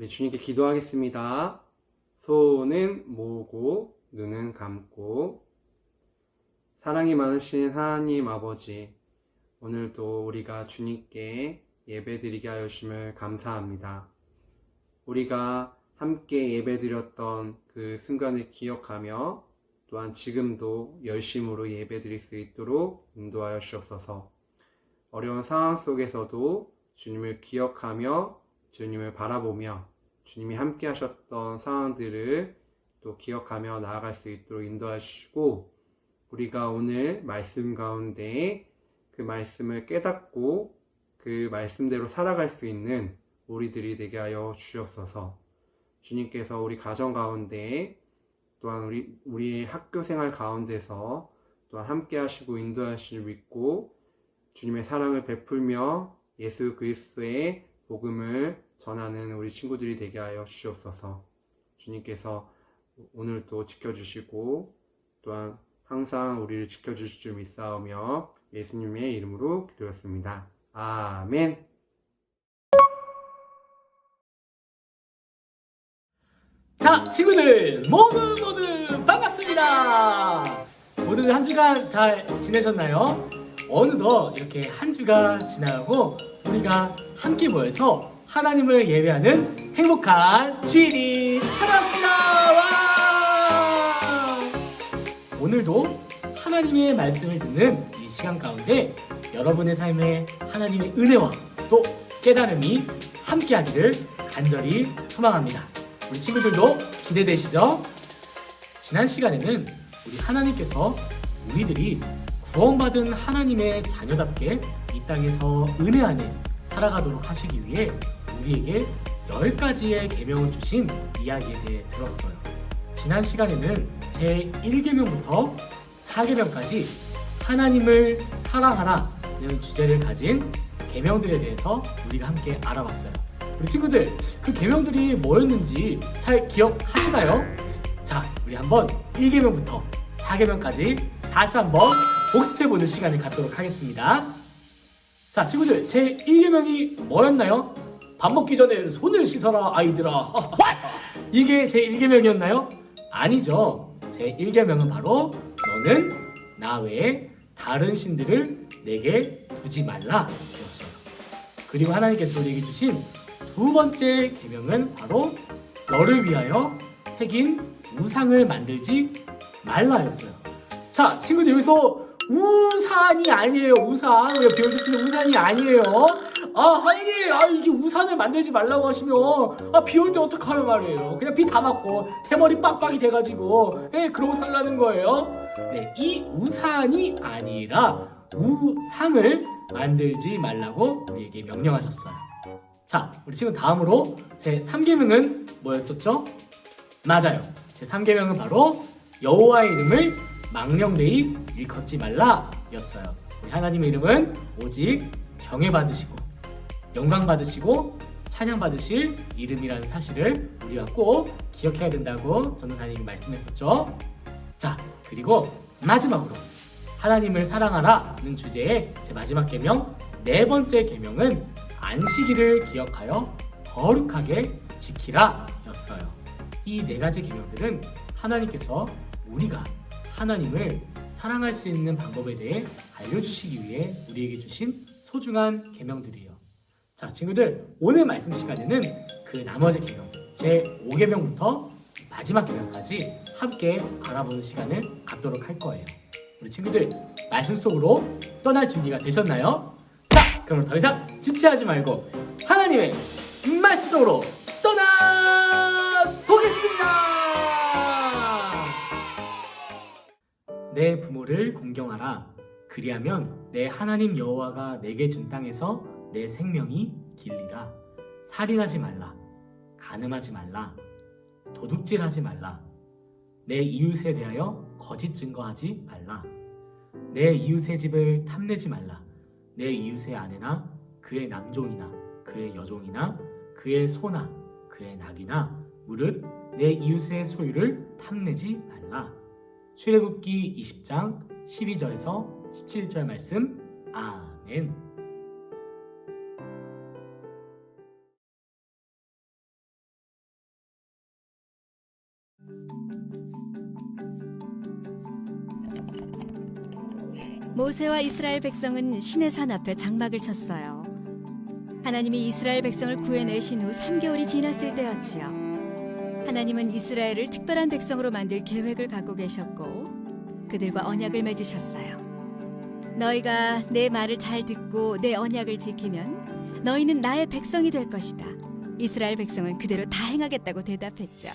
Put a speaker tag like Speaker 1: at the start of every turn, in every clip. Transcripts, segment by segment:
Speaker 1: 우리 주님께 기도하겠습니다. 손은 모으고 눈은 감고 사랑이 많으신 하나님 아버지 오늘도 우리가 주님께 예배드리게 하여 주심을 감사합니다. 우리가 함께 예배드렸던 그 순간을 기억하며 또한 지금도 열심으로 예배드릴 수 있도록 인도하여 주옵소서. 어려운 상황 속에서도 주님을 기억하며 주님을 바라보며 주님이 함께 하셨던 상황들을 또 기억하며 나아갈 수 있도록 인도해 주시고 우리가 오늘 말씀 가운데 그 말씀을 깨닫고 그 말씀대로 살아갈 수 있는 우리들이 되게 하여 주옵소서. 주님께서 우리 가정 가운데 또한 우리 우리의 학교 생활 가운데서 또한 함께 하시고 인도하실 믿고 주님의 사랑을 베풀며 예수 그리스도의 복음을 전하는 우리 친구들이 되게 하여 주시옵소서. 주님께서 오늘도 지켜주시고 또한 항상 우리를 지켜주실 줄 믿사오며 예수님의 이름으로 기도했습니다. 아멘.
Speaker 2: 자, 친구들 모두 모두 반갑습니다. 모두들 한 주간 잘 지내셨나요? 어느덧 이렇게 한 주가 지나가고 우리가 함께 모여서 하나님을 예배하는 행복한 주일이 찾아왔습니다. 와! 오늘도 하나님의 말씀을 듣는 이 시간 가운데 여러분의 삶에 하나님의 은혜와 또 깨달음이 함께하기를 간절히 소망합니다. 우리 친구들도 기대되시죠? 지난 시간에는 우리 하나님께서 우리들이 구원받은 하나님의 자녀답게 이 땅에서 은혜 안에 살아가도록 하시기 위해 우리에게 열 가지의 계명을 주신 이야기에 대해 들었어요. 지난 시간에는 제 1계명부터 4계명까지 하나님을 사랑하라는 주제를 가진 계명들에 대해서 우리가 함께 알아봤어요. 우리 친구들 그 계명들이 뭐였는지 잘 기억하시나요? 자, 우리 한번 1계명부터 4계명까지 다시 한번 복습해보는 시간을 갖도록 하겠습니다. 자, 친구들 제 1계명이 뭐였나요? 밥 먹기 전에 손을 씻어라 아이들아. 이게 제 1계명이었나요? 아니죠. 제 1계명은 바로 너는 나 외에 다른 신들을 내게 두지 말라 였어요. 그리고 하나님께서 우리에게 주신 두 번째 계명은 바로 너를 위하여 새긴 우상을 만들지 말라였어요. 자, 친구들 여기서 우산이 아니에요. 우산. 우리가 쓰는 우산이 아니에요. 아, 하나님, 아, 이게 우산을 만들지 말라고 하시면, 아, 비 올 때 어떡하란 말이에요. 그냥 비 다 맞고, 대머리 빡빡이 돼가지고, 예, 그러고 살라는 거예요. 네, 이 우산이 아니라, 우상을 만들지 말라고 우리에게 명령하셨어요. 자, 우리 지금 다음으로 제 3계명은 뭐였었죠? 맞아요. 제 3계명은 바로 여호와의 이름을 망령되이 일컫지 말라 였어요. 우리 하나님의 이름은 오직 경외 받으시고 영광 받으시고 찬양 받으실 이름이라는 사실을 우리가 꼭 기억해야 된다고 하나님이 말씀했었죠. 자, 그리고 마지막으로 하나님을 사랑하라는 주제의 제 마지막 계명 네 번째 계명은 안식일을 기억하여 거룩하게 지키라였어요. 이 네 가지 계명들은 하나님께서 우리가 하나님을 사랑할 수 있는 방법에 대해 알려주시기 위해 우리에게 주신 소중한 계명들이에요. 자, 친구들 오늘 말씀 시간에는 그 나머지 계명들 제 5계명부터 마지막 계명까지 함께 알아보는 시간을 갖도록 할 거예요. 우리 친구들 말씀 속으로 떠날 준비가 되셨나요? 자, 그럼 더 이상 지체하지 말고 하나님의 말씀 속으로 떠나 보겠습니다. 내 부모를 공경하라. 그리하면 내 하나님 여호와가 내게 준 땅에서 내 생명이 길리라. 살인하지 말라. 간음하지 말라. 도둑질하지 말라. 내 이웃에 대하여 거짓 증거하지 말라. 내 이웃의 집을 탐내지 말라. 내 이웃의 아내나 그의 남종이나 그의 여종이나 그의 소나 그의 낙이나 무릇 내 이웃의 소유를 탐내지 말라. 출애굽기 20장 12절에서 17절 말씀. 아멘.
Speaker 3: 모세와 이스라엘 백성은 신의 산 앞에 장막을 쳤어요. 하나님이 이스라엘 백성을 구해내신 후 3개월이 지났을 때였지요. 하나님은 이스라엘을 특별한 백성으로 만들 계획을 갖고 계셨고 그들과 언약을 맺으셨어요. 너희가 내 말을 잘 듣고 내 언약을 지키면 너희는 나의 백성이 될 것이다. 이스라엘 백성은 그대로 다 행하겠다고 대답했죠.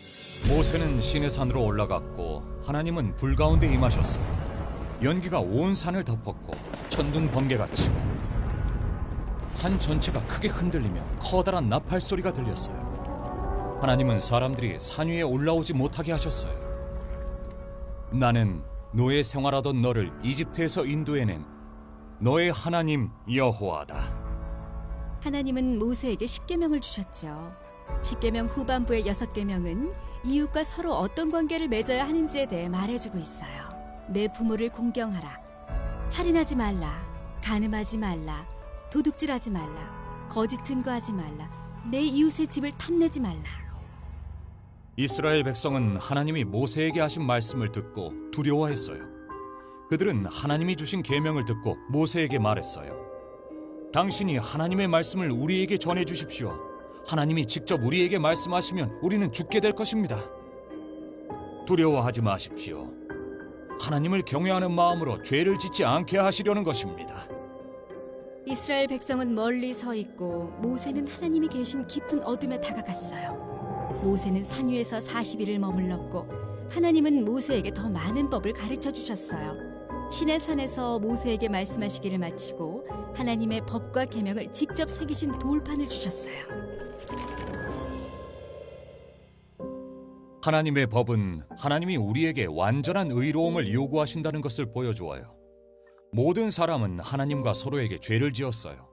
Speaker 4: 모세는 시내 산으로 올라갔고 하나님은 불 가운데 임하셨습니다. 연기가 온 산을 덮었고 천둥 번개가 치고 산 전체가 크게 흔들리며 커다란 나팔 소리가 들렸어요. 하나님은 사람들이 산 위에 올라오지 못하게 하셨어요. 나는 노예 생활하던 너를 이집트에서 인도해낸 너의 하나님 여호와다.
Speaker 3: 하나님은 모세에게 십계명을 주셨죠. 십계명 후반부의 여섯 계명은 이웃과 서로 어떤 관계를 맺어야 하는지에 대해 말해주고 있어요. 내 부모를 공경하라. 살인하지 말라. 간음하지 말라. 도둑질하지 말라. 거짓 증거하지 말라. 내 이웃의 집을 탐내지 말라.
Speaker 4: 이스라엘 백성은 하나님이 모세에게 하신 말씀을 듣고 두려워했어요. 그들은 하나님이 주신 계명을 듣고 모세에게 말했어요. 당신이 하나님의 말씀을 우리에게 전해 주십시오. 하나님이 직접 우리에게 말씀하시면 우리는 죽게 될 것입니다. 두려워하지 마십시오. 하나님을 경외하는 마음으로 죄를 짓지 않게 하시려는 것입니다.
Speaker 3: 이스라엘 백성은 멀리 서 있고 모세는 하나님이 계신 깊은 어둠에 다가갔어요. 모세는 산 위에서 40일을 머물렀고 하나님은 모세에게 더 많은 법을 가르쳐 주셨어요. 신의 산에서 모세에게 말씀하시기를 마치고 하나님의 법과 계명을 직접 새기신 돌판을 주셨어요.
Speaker 4: 하나님의 법은 하나님이 우리에게 완전한 의로움을 요구하신다는 것을 보여주어요. 모든 사람은 하나님과 서로에게 죄를 지었어요.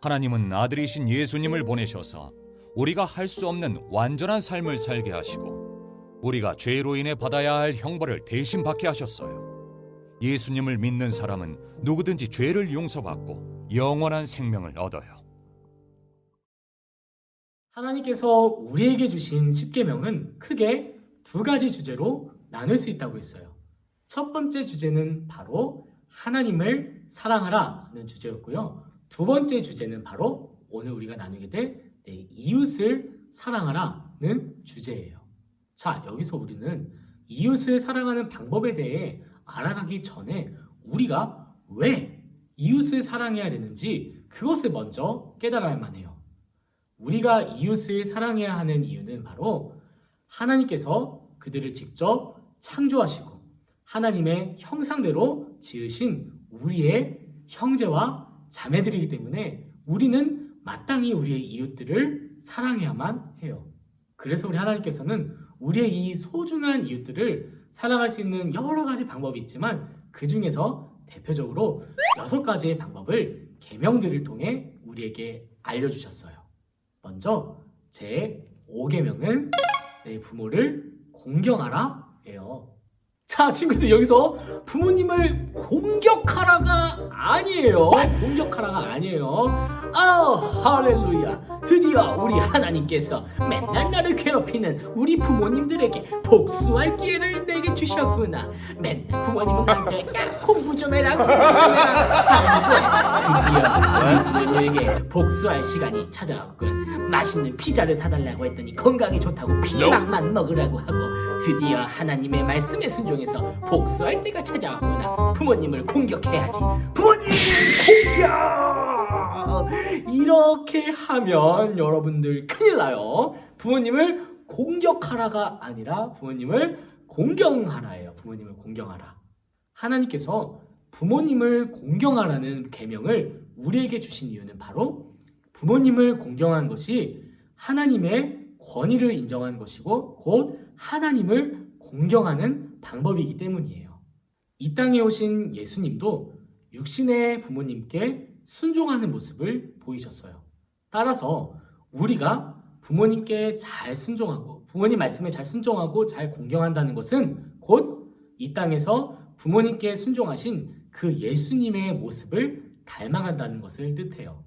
Speaker 4: 하나님은 아들이신 예수님을 보내셔서 우리가 할 수 없는 완전한 삶을 살게 하시고 우리가 죄로 인해 받아야 할 형벌을 대신 받게 하셨어요. 예수님을 믿는 사람은 누구든지 죄를 용서받고 영원한 생명을 얻어요.
Speaker 2: 하나님께서 우리에게 주신 십계명은 크게 두 가지 주제로 나눌 수 있다고 했어요. 첫 번째 주제는 바로 하나님을 사랑하라는 주제였고요. 두 번째 주제는 바로 오늘 우리가 나누게 될내 이웃을 사랑하라는 주제예요. 자, 여기서 우리는 이웃을 사랑하는 방법에 대해 알아가기 전에 우리가 왜 이웃을 사랑해야 되는지 그것을 먼저 깨달아야 만 해요. 우리가 이웃을 사랑해야 하는 이유는 바로 하나님께서 그들을 직접 창조하시고 하나님의 형상대로 지으신 우리의 형제와 자매들이기 때문에 우리는 마땅히 우리의 이웃들을 사랑해야만 해요. 그래서 우리 하나님께서는 우리의 이 소중한 이웃들을 사랑할 수 있는 여러 가지 방법이 있지만 그 중에서 대표적으로 여섯 가지의 방법을 계명들을 통해 우리에게 알려주셨어요. 먼저 제 5계명은 내 부모를 공경하라 예요. 자, 친구들 여기서 부모님을 공격하라가 아니에요. 공격하라가 아니에요. 아, 할렐루야. 드디어 우리 하나님께서 맨날 나를 괴롭히는 우리 부모님들에게 복수할 기회를 내게 주셨구나. 맨날 부모님은 나한테 야, 공부 좀 해라, 공부 좀 해라. 하는데 드디어 부모님에게 복수할 시간이 찾아왔군. 맛있는 피자를 사달라고 했더니 건강에 좋다고 피망만 먹으라고 하고 드디어 하나님의 말씀에 순종해서 복수할 때가 찾아왔구나. 부모님을 공격해야지. 부모님 공격! 이렇게 하면 여러분들 큰일 나요. 부모님을 공격하라가 아니라 부모님을 공경하라예요. 부모님을 공경하라. 하나님께서 부모님을 공경하라는 계명을 우리에게 주신 이유는 바로 부모님을 공경한 것이 하나님의 권위를 인정한 것이고 곧 하나님을 공경하는 방법이기 때문이에요. 이 땅에 오신 예수님도 육신의 부모님께 순종하는 모습을 보이셨어요. 따라서 우리가 부모님께 잘 순종하고 부모님 말씀에 잘 순종하고 잘 공경한다는 것은 곧 이 땅에서 부모님께 순종하신 그 예수님의 모습을 닮아간다는 것을 뜻해요.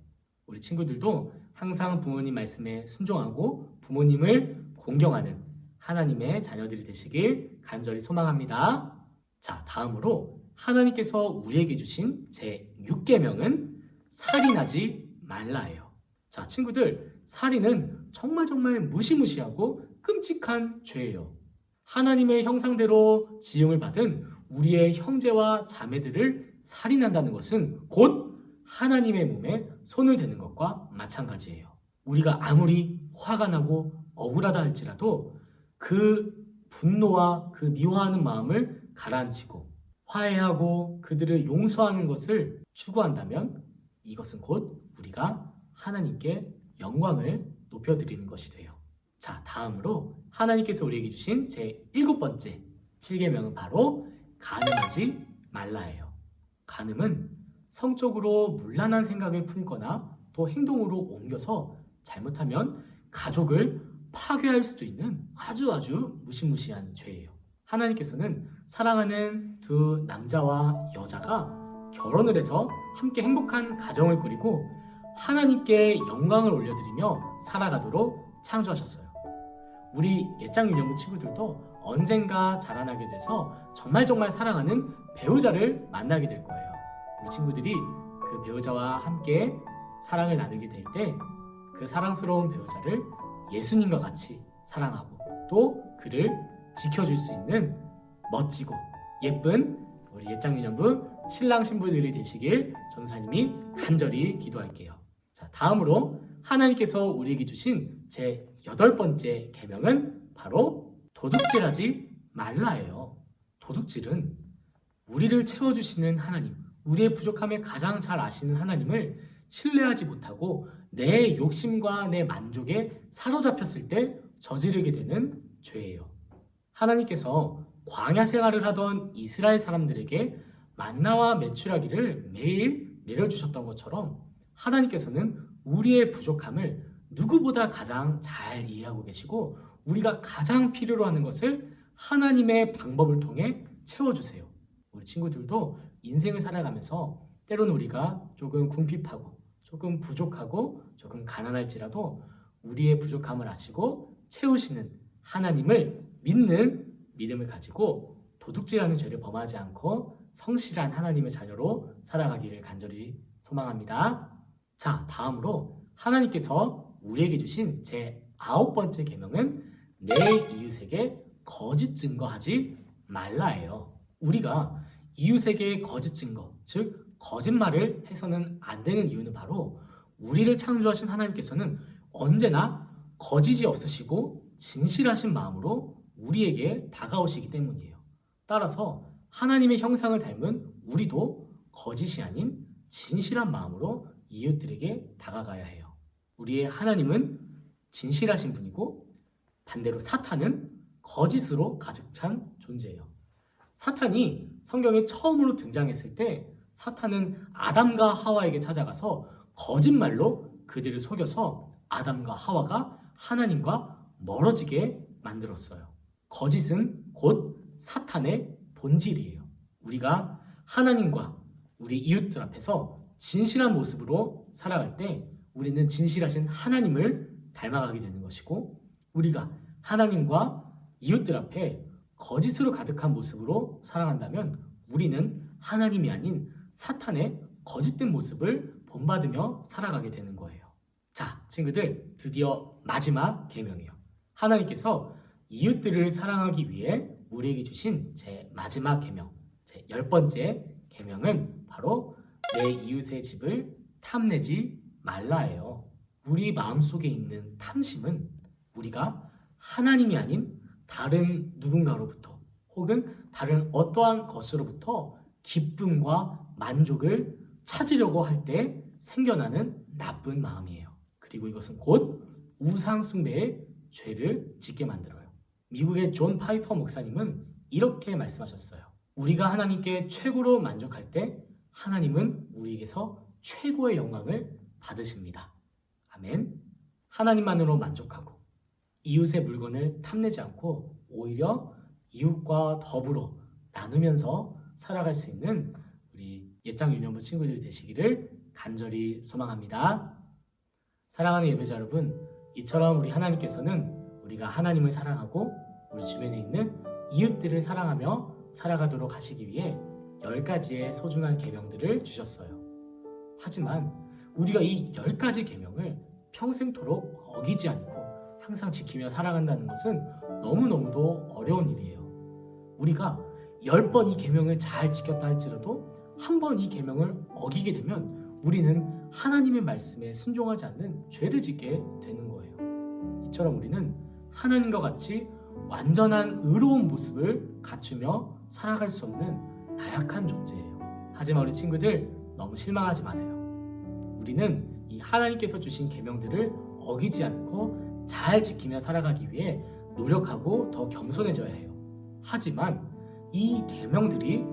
Speaker 2: 우리 친구들도 항상 부모님 말씀에 순종하고 부모님을 공경하는 하나님의 자녀들이 되시길 간절히 소망합니다. 자, 다음으로 하나님께서 우리에게 주신 제 6계명은 살인하지 말라예요. 자, 친구들, 살인은 정말 정말 무시무시하고 끔찍한 죄예요. 하나님의 형상대로 지음을 받은 우리의 형제와 자매들을 살인한다는 것은 곧 하나님의 몸에 손을 대는 것과 마찬가지예요. 우리가 아무리 화가 나고 억울하다 할지라도 그 분노와 그 미워하는 마음을 가라앉히고 화해하고 그들을 용서하는 것을 추구한다면 이것은 곧 우리가 하나님께 영광을 높여드리는 것이 돼요. 자, 다음으로 하나님께서 우리에게 주신 제 일곱 번째 7계명은 바로 간음하지 말라예요. 간음은 성적으로 문란한 생각을 품거나 또 행동으로 옮겨서 잘못하면 가족을 파괴할 수도 있는 아주 아주 무시무시한 죄예요. 하나님께서는 사랑하는 두 남자와 여자가 결혼을 해서 함께 행복한 가정을 꾸리고 하나님께 영광을 올려드리며 살아가도록 창조하셨어요. 우리 예장 유년부 친구들도 언젠가 자라나게 돼서 정말 정말 사랑하는 배우자를 만나게 될 거예요. 우리 친구들이 그 배우자와 함께 사랑을 나누게 될 때 그 사랑스러운 배우자를 예수님과 같이 사랑하고 또 그를 지켜줄 수 있는 멋지고 예쁜 우리 예장유년부 신랑 신부들이 되시길 전사님이 간절히 기도할게요. 자, 다음으로 하나님께서 우리에게 주신 제 여덟 번째 계명은 바로 도둑질하지 말라예요. 도둑질은 우리를 채워주시는 하나님, 우리의 부족함을 가장 잘 아시는 하나님을 신뢰하지 못하고 내 욕심과 내 만족에 사로잡혔을 때 저지르게 되는 죄예요. 하나님께서 광야 생활을 하던 이스라엘 사람들에게 만나와 메추라기를 매일 내려주셨던 것처럼 하나님께서는 우리의 부족함을 누구보다 가장 잘 이해하고 계시고 우리가 가장 필요로 하는 것을 하나님의 방법을 통해 채워주세요. 우리 친구들도 인생을 살아가면서 때로는 우리가 조금 궁핍하고 조금 부족하고 조금 가난할지라도 우리의 부족함을 아시고 채우시는 하나님을 믿는 믿음을 가지고 도둑질하는 죄를 범하지 않고 성실한 하나님의 자녀로 살아가기를 간절히 소망합니다. 자, 다음으로 하나님께서 우리에게 주신 제 아홉 번째 계명은 내 이웃에게 거짓 증거하지 말라예요. 우리가 이웃에게 거짓 증거, 즉 거짓말을 해서는 안 되는 이유는 바로 우리를 창조하신 하나님께서는 언제나 거짓이 없으시고 진실하신 마음으로 우리에게 다가오시기 때문이에요. 따라서 하나님의 형상을 닮은 우리도 거짓이 아닌 진실한 마음으로 이웃들에게 다가가야 해요. 우리의 하나님은 진실하신 분이고 반대로 사탄은 거짓으로 가득 찬 존재예요. 사탄이 성경에 처음으로 등장했을 때 사탄은 아담과 하와에게 찾아가서 거짓말로 그들을 속여서 아담과 하와가 하나님과 멀어지게 만들었어요. 거짓은 곧 사탄의 본질이에요. 우리가 하나님과 우리 이웃들 앞에서 진실한 모습으로 살아갈 때 우리는 진실하신 하나님을 닮아가게 되는 것이고 우리가 하나님과 이웃들 앞에 거짓으로 가득한 모습으로 살아간다면 우리는 하나님이 아닌 사탄의 거짓된 모습을 본받으며 살아가게 되는 거예요. 자, 친구들, 드디어 마지막 계명이요. 하나님께서 이웃들을 사랑하기 위해 우리에게 주신 제 마지막 계명, 제 열 번째 계명은 바로 내 이웃의 집을 탐내지 말라예요. 우리 마음속에 있는 탐심은 우리가 하나님이 아닌 다른 누군가로부터 혹은 다른 어떠한 것으로부터 기쁨과 만족을 찾으려고 할 때 생겨나는 나쁜 마음이에요. 그리고 이것은 곧 우상숭배의 죄를 짓게 만들어요. 미국의 존 파이퍼 목사님은 이렇게 말씀하셨어요. 우리가 하나님께 최고로 만족할 때 하나님은 우리에게서 최고의 영광을 받으십니다. 아멘. 하나님만으로 만족하고 이웃의 물건을 탐내지 않고 오히려 이웃과 더불어 나누면서 살아갈 수 있는 우리 예장 유년부 친구들이 되시기를 간절히 소망합니다. 사랑하는 예배자 여러분, 이처럼 우리 하나님께서는 우리가 하나님을 사랑하고 우리 주변에 있는 이웃들을 사랑하며 살아가도록 하시기 위해 열 가지의 소중한 계명들을 주셨어요. 하지만 우리가 이 열 가지 계명을 평생토록 어기지 않고 항상 지키며 살아간다는 것은 너무너무도 어려운 일이에요. 우리가 열 번 이 계명을 잘 지켰다 할지라도 한 번 이 계명을 어기게 되면 우리는 하나님의 말씀에 순종하지 않는 죄를 짓게 되는 거예요. 이처럼 우리는 하나님과 같이 완전한 의로운 모습을 갖추며 살아갈 수 없는 나약한 존재예요. 하지만 우리 친구들 너무 실망하지 마세요. 우리는 이 하나님께서 주신 계명들을 어기지 않고 잘 지키며 살아가기 위해 노력하고 더 겸손해져야 해요. 하지만 이 계명들이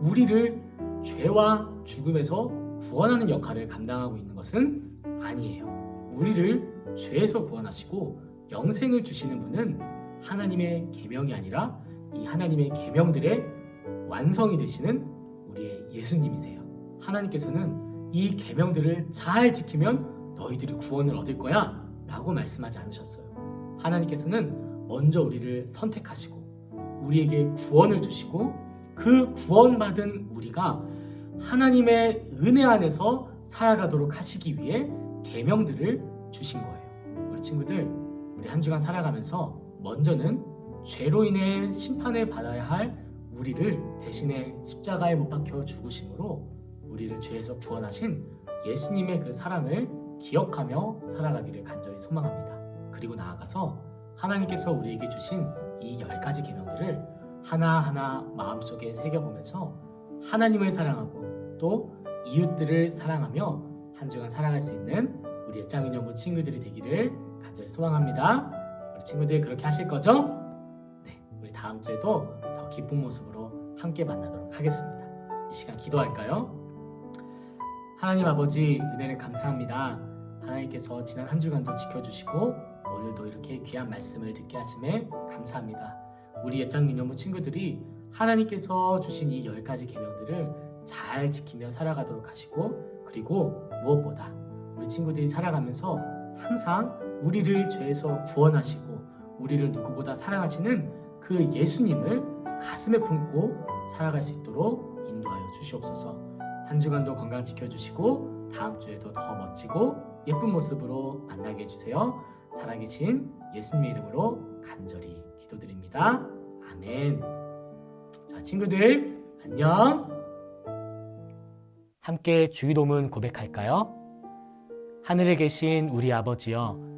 Speaker 2: 우리를 죄와 죽음에서 구원하는 역할을 감당하고 있는 것은 아니에요. 우리를 죄에서 구원하시고 영생을 주시는 분은 하나님의 계명이 아니라 이 하나님의 계명들의 완성이 되시는 우리의 예수님이세요. 하나님께서는 이 계명들을 잘 지키면 너희들이 구원을 얻을 거야 라고 말씀하지 않으셨어요. 하나님께서는 먼저 우리를 선택하시고 우리에게 구원을 주시고 그 구원받은 우리가 하나님의 은혜 안에서 살아가도록 하시기 위해 계명들을 주신 거예요. 우리 친구들, 우리 한 주간 살아가면서 먼저는 죄로 인해 심판을 받아야 할 우리를 대신에 십자가에 못 박혀 죽으심으로 우리를 죄에서 구원하신 예수님의 그 사랑을 기억하며 살아가기를 간절히 소망합니다. 그리고 나아가서 하나님께서 우리에게 주신 이 열 가지 계명들을 하나하나 마음속에 새겨보면서 하나님을 사랑하고 또 이웃들을 사랑하며 한 주간 살아갈 수 있는 우리의 짱인연구 친구들이 되기를 간절히 소망합니다. 친구들 그렇게 하실 거죠? 네, 우리 다음 주에도 더 기쁜 모습으로 함께 만나도록 하겠습니다. 이 시간 기도할까요? 하나님 아버지 은혜를 감사합니다. 하나님께서 지난 한 주간도 지켜주시고 오늘도 이렇게 귀한 말씀을 듣게 하심에 감사합니다. 우리 예장 민영무 친구들이 하나님께서 주신 이 열 가지 계명들을 잘 지키며 살아가도록 하시고 그리고 무엇보다 우리 친구들이 살아가면서 항상 우리를 죄에서 구원하시고 우리를 누구보다 사랑하시는 그 예수님을 가슴에 품고 살아갈 수 있도록 인도하여 주시옵소서. 한 주간도 건강 지켜주시고 다음 주에도 더 멋지고 예쁜 모습으로 만나게 해주세요. 살아계신 예수님의 이름으로 간절히 기도드립니다. 아멘. 자, 친구들 안녕.
Speaker 5: 함께 주기도문 고백할까요? 하늘에 계신 우리 아버지여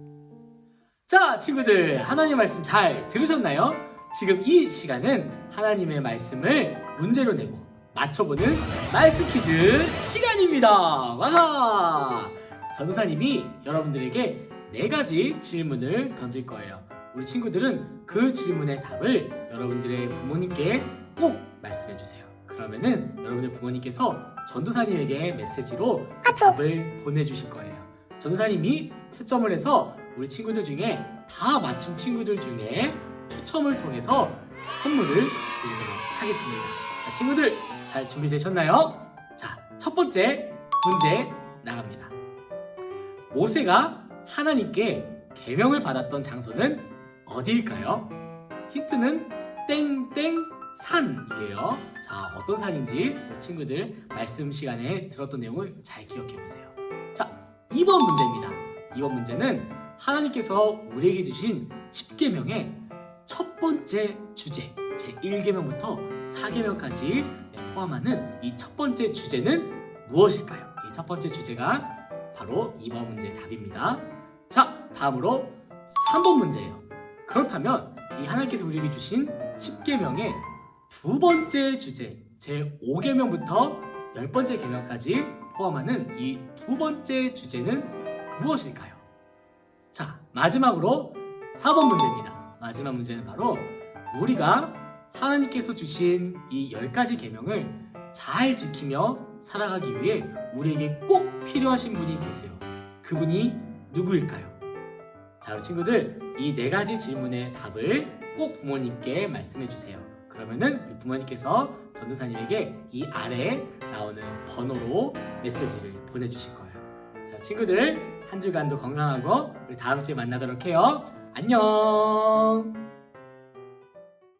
Speaker 2: 자, 친구들, 하나님 말씀 잘 들으셨나요? 지금 이 시간은 하나님의 말씀을 문제로 내고 맞춰보는 말씀 퀴즈 시간입니다. 와! 전도사님이 여러분들에게 네 가지 질문을 던질 거예요. 우리 친구들은 그 질문의 답을 여러분들의 부모님께 꼭 말씀해 주세요. 그러면은 여러분의 부모님께서 전도사님에게 메시지로 그 답을 보내주실 거예요. 전도사님이 채점을 해서 우리 친구들 중에 다 맞춘 친구들 중에 추첨을 통해서 선물을 드리도록 하겠습니다. 자, 친구들 잘 준비되셨나요? 자, 첫 번째 문제 나갑니다. 모세가 하나님께 계명을 받았던 장소는 어디일까요? 힌트는 땡땡 산이에요. 자, 어떤 산인지 우리 친구들 말씀 시간에 들었던 내용을 잘 기억해 보세요. 자, 2번 문제입니다. 2번 문제는 하나님께서 우리에게 주신 10계명의 첫 번째 주제, 제 1계명부터 4계명까지 포함하는 이 첫 번째 주제는 무엇일까요? 이 첫 번째 주제가 바로 2번 문제의 답입니다. 자, 다음으로 3번 문제예요. 그렇다면 이 하나님께서 우리에게 주신 10계명의 두 번째 주제, 제 5계명부터 열 번째 계명까지 포함하는 이 두 번째 주제는 무엇일까요? 자, 마지막으로 4번 문제입니다. 마지막 문제는 바로 우리가 하나님께서 주신 이열 가지 계명을 잘 지키며 살아가기 위해 우리에게 꼭 필요하신 분이 계세요. 그분이 누구일까요? 자, 우리 친구들, 이 네 가지 질문의 답을 꼭 부모님께 말씀해 주세요. 그러면은 부모님께서 전도사님에게 이 아래에 나오는 번호로 메시지를 보내주실 거예요. 자, 친구들, 한 주간도 건강하고 우리 다음 주에 만나도록 해요. 안녕!